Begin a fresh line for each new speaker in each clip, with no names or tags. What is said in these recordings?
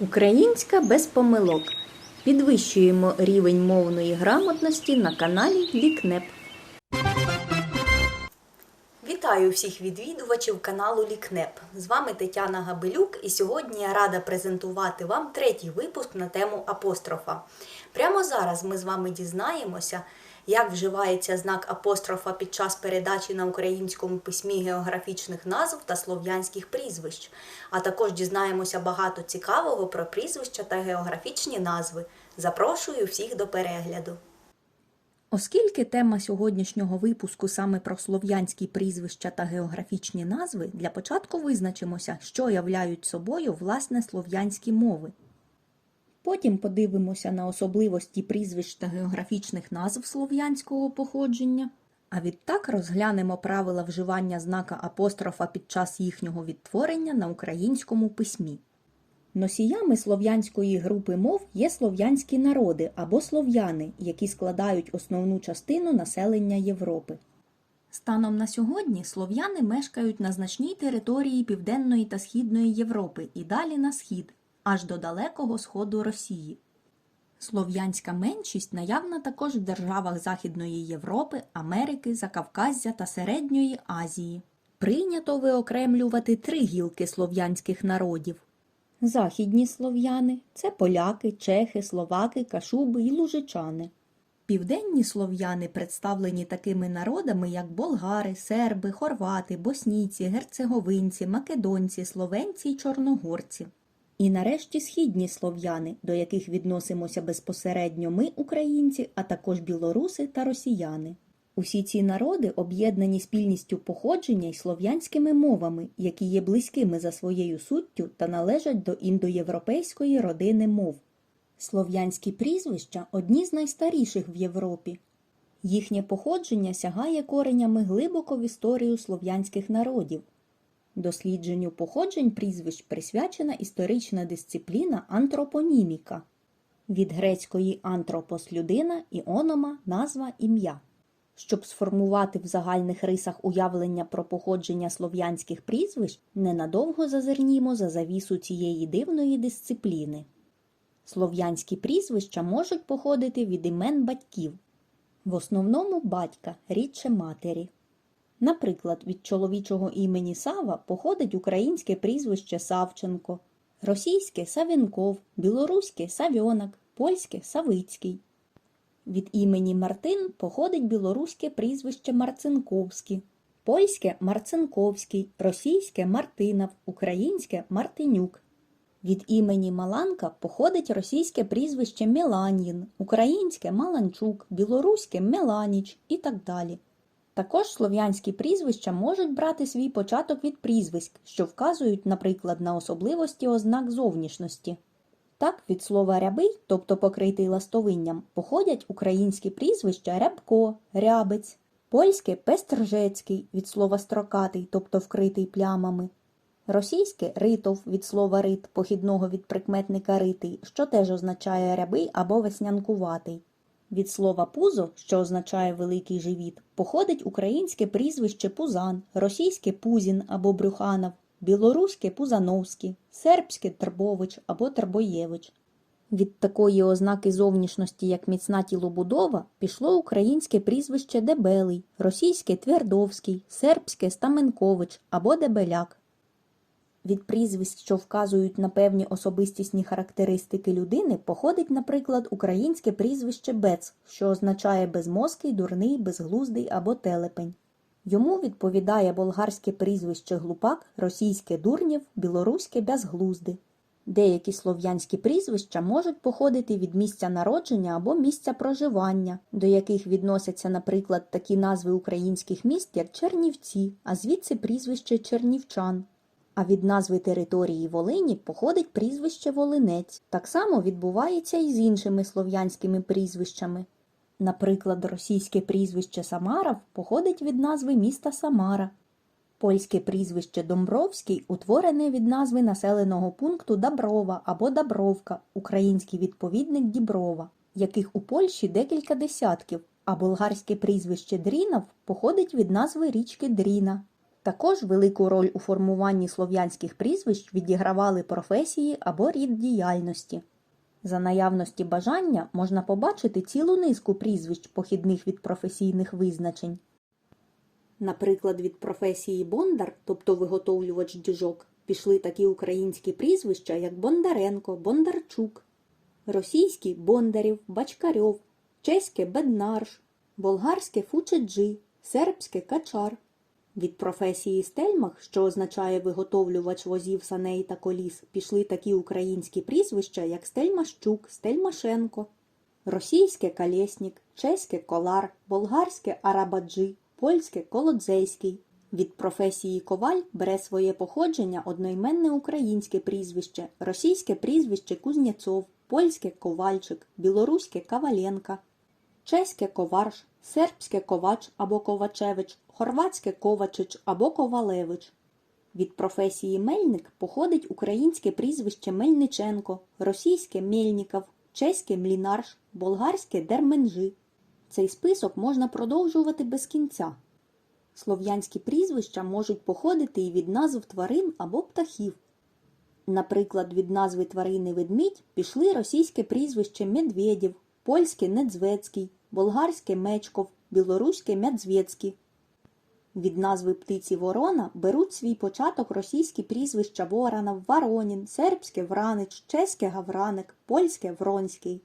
Українська без помилок. Підвищуємо рівень мовної грамотності на каналі Лікнеп. Вітаю всіх відвідувачів каналу Лікнеп. З вами Тетяна Габелюк, і сьогодні я рада презентувати вам третій випуск на тему апострофа. Прямо зараз ми з вами дізнаємося, як вживається знак апострофа під час передачі на українському письмі географічних назв та слов'янських прізвищ. А також дізнаємося багато цікавого про прізвища та географічні назви. Запрошую всіх до перегляду. Оскільки тема сьогоднішнього випуску саме про слов'янські прізвища та географічні назви, для початку визначимося, що являють собою власне слов'янські мови. Потім подивимося на особливості прізвищ та географічних назв слов'янського походження, а відтак розглянемо правила вживання знака апострофа під час їхнього відтворення на українському письмі. Носіями слов'янської групи мов є слов'янські народи або слов'яни, які складають основну частину населення Європи. Станом на сьогодні слов'яни мешкають на значній території Південної та Східної Європи і далі на схід, аж до далекого сходу Росії. Слов'янська меншість наявна також в державах Західної Європи, Америки, Закавказя та Середньої Азії. Прийнято виокремлювати три гілки слов'янських народів. Західні слов'яни це поляки, чехи, словаки, кашуби і лужичани. Південні слов'яни представлені такими народами, як болгари, серби, хорвати, боснійці, герцеговинці, македонці, словенці й чорногорці. І нарешті східні слов'яни, до яких відносимося безпосередньо ми, українці, а також білоруси та росіяни. Усі ці народи об'єднані спільністю походження й слов'янськими мовами, які є близькими за своєю суттю та належать до індоєвропейської родини мов. Слов'янські прізвища одні з найстаріших в Європі. Їхнє походження сягає коренями глибоко в історію слов'янських народів. Дослідженню походжень прізвищ присвячена історична дисципліна антропоніміка від грецької антропос людина і онома назва ім'я. Щоб сформувати в загальних рисах уявлення про походження слов'янських прізвищ, ненадовго зазирнімо за завісу цієї дивної дисципліни. Слов'янські прізвища можуть походити від імен батьків, в основному батька, рідше матері. Наприклад, від чоловічого імені Сава походить українське прізвище Савченко, російське Савінков, білоруське Савьонок, польське Савицький. Від імені Мартин походить білоруське прізвище Марцинковський, польське Марцинковський, російське Мартинов, українське Мартинюк. Від імені Маланка походить російське прізвище Меланін, українське Маланчук, білоруське Меланіч і так далі. Також слов'янські прізвища можуть брати свій початок від прізвиськ, що вказують, наприклад, на особливості ознак зовнішності. Так, від слова рябий, тобто покритий ластовинням, походять українські прізвища рябко, рябець, польське пестржецький від слова строкатий, тобто вкритий плямами, російське ритов від слова рит, похідного від прикметника ритий, що теж означає рябий або веснянкуватий. Від слова пузо, що означає великий живіт, походить українське прізвище Пузан, російське Пузін або Брюханов, білоруське Пузановський, сербське Трбович або Трбоєвич. Від такої ознаки зовнішності, як міцна тілобудова, пішло українське прізвище Дебелий, російське Твердовський, сербське Стаменкович або Дебеляк. Від прізвиськ, що вказують на певні особистісні характеристики людини, походить, наприклад, українське прізвище Бец, що означає безмозкий, дурний, безглуздий або телепень. Йому відповідає болгарське прізвище Глупак, російське дурнів, білоруське безглузди. Деякі слов'янські прізвища можуть походити від місця народження або місця проживання, до яких відносяться, наприклад, такі назви українських міст, як Чернівці, а звідси прізвище Чернівчан. А від назви території Волині походить прізвище Волинець. Так само відбувається і з іншими слов'янськими прізвищами. Наприклад, російське прізвище Самаров походить від назви міста Самара. Польське прізвище Домбровський утворене від назви населеного пункту Даброва або Дабровка, український відповідник Діброва, яких у Польщі декілька десятків, а болгарське прізвище Дрінов походить від назви річки Дріна. Також велику роль у формуванні слов'янських прізвищ відігравали професії або рід діяльності. За наявності бажання можна побачити цілу низку прізвищ, похідних від професійних визначень. Наприклад, від професії Бондар, тобто виготовлювач діжок, пішли такі українські прізвища, як Бондаренко, Бондарчук, російські Бондарів, Бачкарьов, чеське Беднарш, болгарське Фучеджи, сербське Качар. Від професії стельмах, що означає виготовлювач возів саней та коліс, пішли такі українські прізвища, як Стельмащук, Стельмашенко, російське Калєснік, чеське Колар, болгарське Арабаджи, польське Колодзейський. Від професії коваль бере своє походження одноіменне українське прізвище, російське прізвище Кузнєцов, польське Ковальчик, білоруське Каваленка, чеське Коварш, сербське Ковач або Ковачевич, хорватське Ковачич або Ковалевич. Від професії мельник походить українське прізвище Мельниченко, російське Мельніков, чеське Млінарш, болгарське Дерменжи. Цей список можна продовжувати без кінця. Слов'янські прізвища можуть походити і від назв тварин або птахів. Наприклад, від назви тварини ведмідь пішли російське прізвище Медведєв, польське Недзвецький, болгарське Мечков, білоруське Мядзвецький. Від назви птиці ворона беруть свій початок російські прізвища Воронов, Воронін, сербське Вранич, чеське Гавраник, польське Вронський.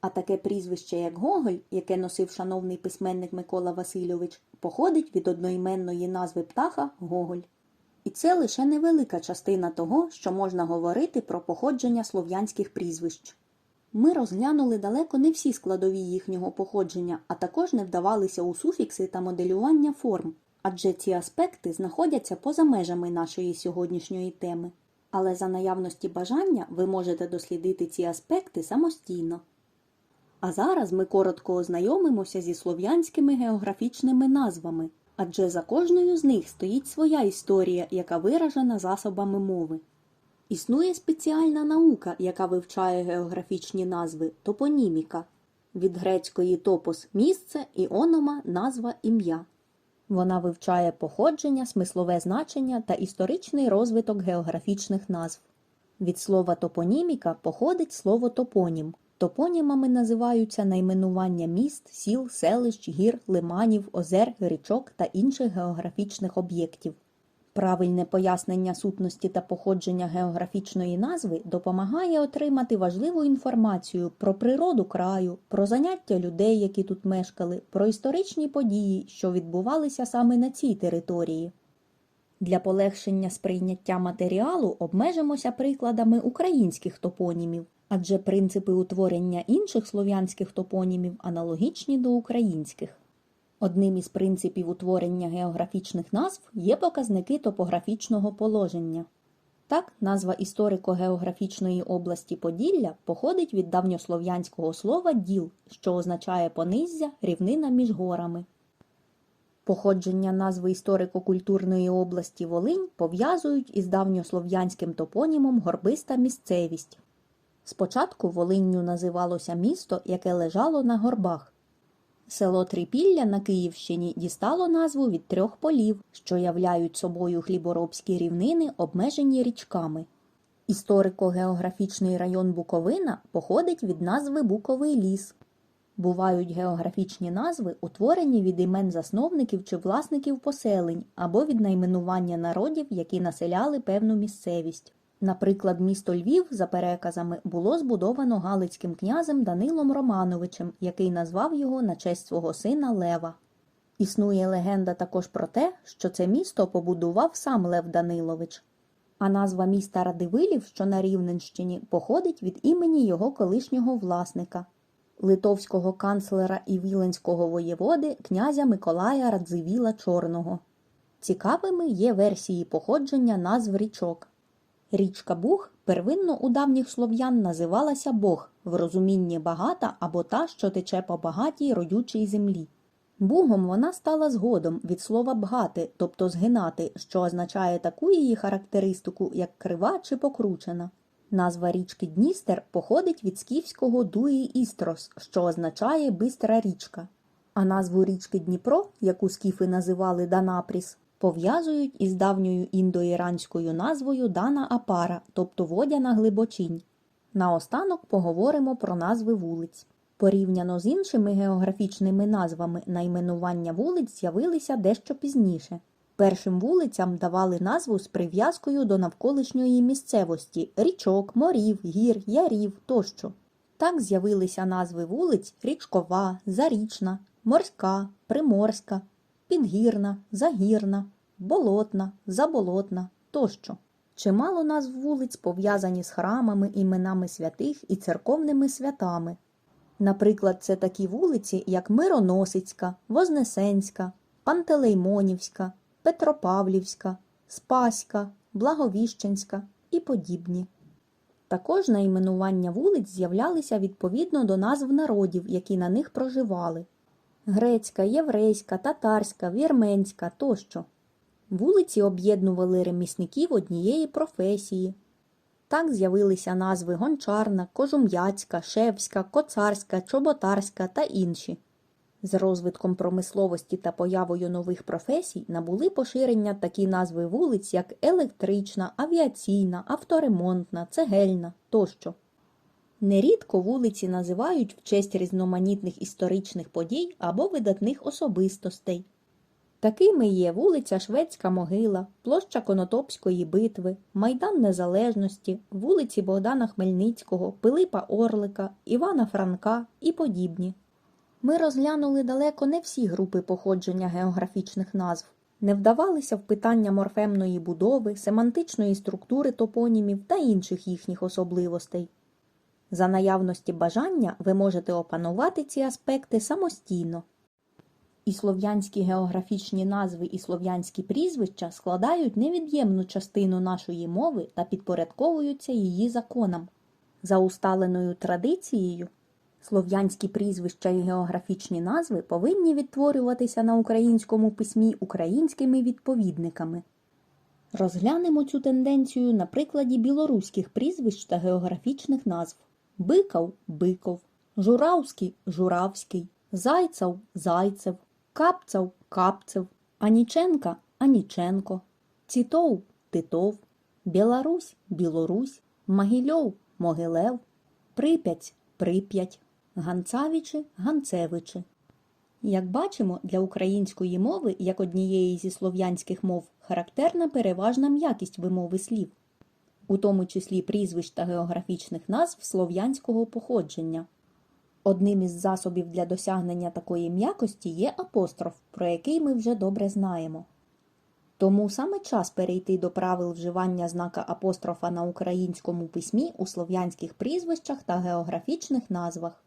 А таке прізвище, як Гоголь, яке носив шановний письменник Микола Васильович, походить від одноіменної назви птаха Гоголь. І це лише невелика частина того, що можна говорити про походження слов'янських прізвищ. Ми розглянули далеко не всі складові їхнього походження, а також не вдавалися у суфікси та моделювання форм, адже ці аспекти знаходяться поза межами нашої сьогоднішньої теми. Але за наявності бажання ви можете дослідити ці аспекти самостійно. А зараз ми коротко ознайомимося зі слов'янськими географічними назвами, адже за кожною з них стоїть своя історія, яка виражена засобами мови. Існує спеціальна наука, яка вивчає географічні назви топоніміка від грецької топос місце і онома назва ім'я. Вона вивчає походження, смислове значення та історичний розвиток географічних назв. Від слова топоніміка походить слово топонім. Топонімами називаються найменування міст, сіл, селищ, гір, лиманів, озер, річок та інших географічних об'єктів. Правильне пояснення сутності та походження географічної назви допомагає отримати важливу інформацію про природу краю, про заняття людей, які тут мешкали, про історичні події, що відбувалися саме на цій території. Для полегшення сприйняття матеріалу обмежимося прикладами українських топонімів, адже принципи утворення інших слов'янських топонімів аналогічні до українських. Одним із принципів утворення географічних назв є показники топографічного положення. Так, назва історико-географічної області Поділля походить від давньослов'янського слова діл, що означає понизя, рівнина між горами. Походження назви історико-культурної області Волинь пов'язують із давньослов'янським топонімом горбиста місцевість. Спочатку Волинню називалося місто, яке лежало на горбах. Село Трипілля на Київщині дістало назву від трьох полів, що являють собою хліборобські рівнини, обмежені річками. Історико-географічний район Буковина походить від назви Буковий ліс. Бувають географічні назви, утворені від імен засновників чи власників поселень або від найменування народів, які населяли певну місцевість. Наприклад, місто Львів, за переказами, було збудовано галицьким князем Данилом Романовичем, який назвав його на честь свого сина Лева. Існує легенда також про те, що це місто побудував сам Лев Данилович. А назва міста Радивилів, що на Рівненщині, походить від імені його колишнього власника литовського канцлера і віленського воєводи князя Миколая Радзивіла Чорного. Цікавими є версії походження назв річок. Річка Буг первинно у давніх слов'ян називалася Бог в розумінні багата або та, що тече по багатій родючій землі. Бугом вона стала згодом від слова бгати, тобто згинати, що означає таку її характеристику, як крива чи покручена. Назва річки Дністер походить від скіфського дуї Істрос, що означає бистра річка. А назву річки Дніпро, яку скіфи називали Данапріс, пов'язують із давньою індоіранською назвою Дана Апара, тобто водяна глибочинь. Наостанок поговоримо про назви вулиць. Порівняно з іншими географічними назвами, найменування вулиць з'явилися дещо пізніше. Першим вулицям давали назву з прив'язкою до навколишньої місцевості річок, морів, гір, ярів тощо. Так з'явилися назви вулиць Річкова, Зарічна, Морська, Приморська, Підгірна, Загірна, Болотна, Заболотна тощо. Чимало назв вулиць пов'язані з храмами, іменами святих і церковними святами. Наприклад, це такі вулиці, як Мироносицька, Вознесенська, Пантелеймонівська, Петропавлівська, Спаська, Благовіщенська і подібні. Також найменування вулиць з'являлися відповідно до назв народів, які на них проживали грецька, єврейська, татарська, вірменська тощо. Вулиці об'єднували ремісників однієї професії. Так з'явилися назви Гончарна, Кожум'яцька, Шевська, Коцарська, Чоботарська та інші. З розвитком промисловості та появою нових професій набули поширення такі назви вулиць, як електрична, авіаційна, авторемонтна, цегельна тощо. Нерідко вулиці називають в честь різноманітних історичних подій або видатних особистостей. Такими є вулиця Шведська могила, площа Конотопської битви, Майдан Незалежності, вулиці Богдана Хмельницького, Пилипа Орлика, Івана Франка і подібні. Ми розглянули далеко не всі групи походження географічних назв, не вдавалися в питання морфемної будови, семантичної структури топонімів та інших їхніх особливостей. За наявності бажання ви можете опанувати ці аспекти самостійно. І слов'янські географічні назви і слов'янські прізвища складають невід'ємну частину нашої мови та підпорядковуються її законам. За усталеною традицією, слов'янські прізвища і географічні назви повинні відтворюватися на українському письмі українськими відповідниками. Розглянемо цю тенденцію на прикладі білоруських прізвищ та географічних назв. Биков – Биков, Журавський – Журавський, Зайцев – Зайцев, Капцев – Капцев, Аніченка – Аніченко, Цітов – Титов, Білорусь – Білорусь, Могильов – Могилев, Прип'ять – Прип'ять, Ганцавичі – Ганцевичі. Як бачимо, для української мови, як однієї зі слов'янських мов, характерна переважна м'якість вимови слів у тому числі прізвищ та географічних назв слов'янського походження. Одним із засобів для досягнення такої м'якості є апостроф, про який ми вже добре знаємо. Тому саме час перейти до правил вживання знака апострофа на українському письмі у слов'янських прізвищах та географічних назвах.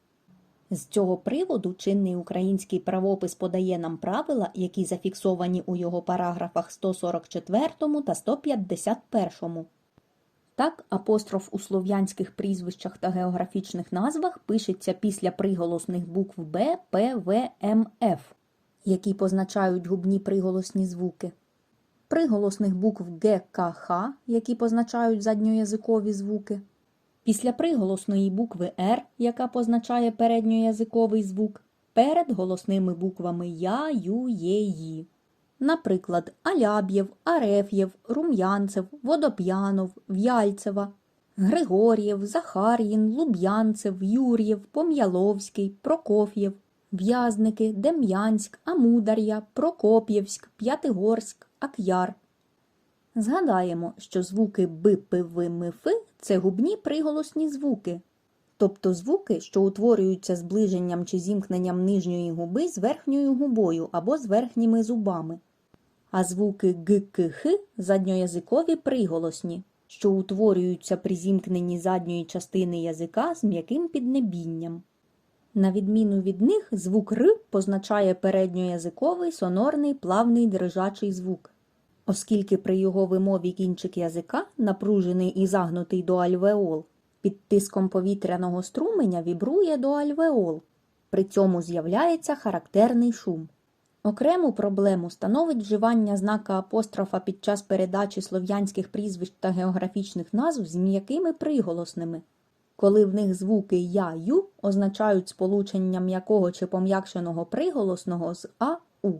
З цього приводу чинний український правопис подає нам правила, які зафіксовані у його параграфах 144 та 151. Так, апостроф у слов'янських прізвищах та географічних назвах пишеться після приголосних букв Б, П, В, М, Ф, які позначають губні приголосні звуки, приголосних букв Г, К, Х, які позначають задньоязикові звуки, після приголосної букви Р, яка позначає передньоязиковий звук, перед голосними буквами Я, Ю, Є, Ї. Наприклад, Аляб'єв, Ареф'єв, Рум'янцев, Водоп'янов, В'яльцева, Григор'єв, Захар'їн, Луб'янцев, Юр'єв, Пом'яловський, Прокоф'єв, В'язники, Дем'янськ, Амудар'я, Прокоп'євськ, П'ятигорськ, Ак'яр. Згадаємо, що звуки Б, П, В, М, Ф – це губні приголосні звуки, тобто звуки, що утворюються зближенням чи зімкненням нижньої губи з верхньою губою або з верхніми зубами а звуки г, задньоязикові приголосні, що утворюються при зімкненні задньої частини язика з м'яким піднебінням. На відміну від них, звук Р позначає передньоязиковий сонорний плавний дрижачий звук, оскільки при його вимові кінчик язика, напружений і загнутий до альвеол, під тиском повітряного струменя вібрує до альвеол, при цьому з'являється характерний шум. Окрему проблему становить вживання знака апострофа під час передачі слов'янських прізвищ та географічних назв з м'якими приголосними, коли в них звуки я ю означають сполучення м'якого чи пом'якшеного приголосного з а у.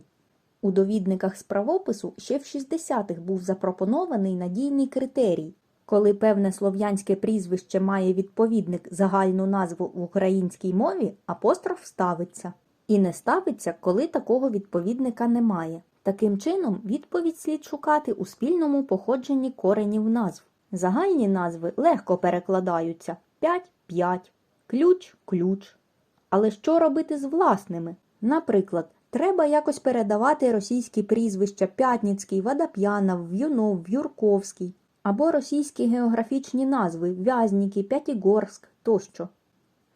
У довідниках з правопису ще в 60-х був запропонований надійний критерій, коли певне слов'янське прізвище має відповідник загальну назву в українській мові, апостроф ставиться. І не ставиться, коли такого відповідника немає. Таким чином, відповідь слід шукати у спільному походженні коренів назв. Загальні назви легко перекладаються 5 5, ключ ключ. Але що робити з власними? Наприклад, треба якось передавати російські прізвища Пятницький, Водоп'янов, В'юнов, В'юрковський або російські географічні назви Вязніки, П'ятігорськ тощо.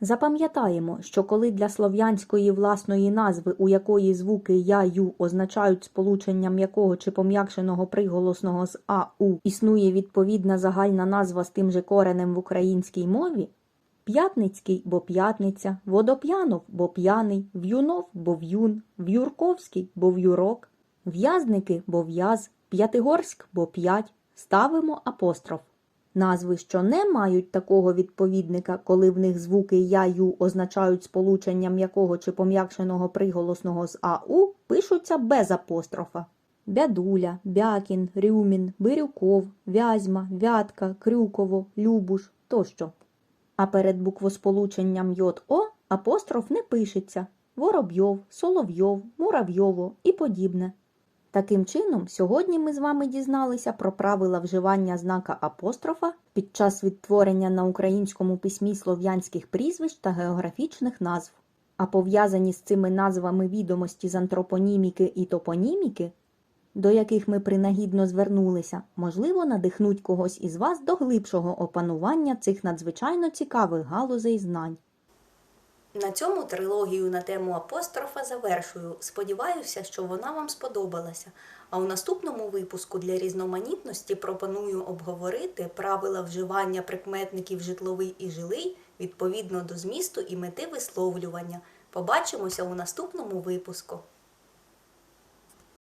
Запам'ятаємо, що коли для слов'янської власної назви, у якої звуки я ю означають сполученням м'якого чи пом'якшеного приголосного з ау, існує відповідна загальна назва з тим же коренем в українській мові, П'ятницький, бо п'ятниця, Водоп'янов, бо п'яний, В'юнов, бо в'юн, В'юрковський, бо в'юрок, В'язники, бо в'яз, П'ятигорськ, бо п'ять, ставимо апостроф. Назви, що не мають такого відповідника, коли в них звуки я ю означають сполучення м'якого чи пом'якшеного приголосного з ау, пишуться без апострофа. Бядуля, Бякін, Рюмін, Бирюков, Вязьма, Вятка, Крюково, Любуш тощо. А перед буквосполученням йод-о апостроф не пишеться Воробйов, Соловйов, Муравйово і подібне. Таким чином, сьогодні ми з вами дізналися про правила вживання знака апострофа під час відтворення на українському письмі слов'янських прізвищ та географічних назв. А пов'язані з цими назвами відомості з антропоніміки і топоніміки, до яких ми принагідно звернулися, можливо, надихнуть когось із вас до глибшого опанування цих надзвичайно цікавих галузей знань. На цьому трилогію на тему апострофа завершую. Сподіваюся, що вона вам сподобалася. А у наступному випуску для різноманітності пропоную обговорити правила вживання прикметників житловий і жилий відповідно до змісту і мети висловлювання. Побачимося у наступному випуску.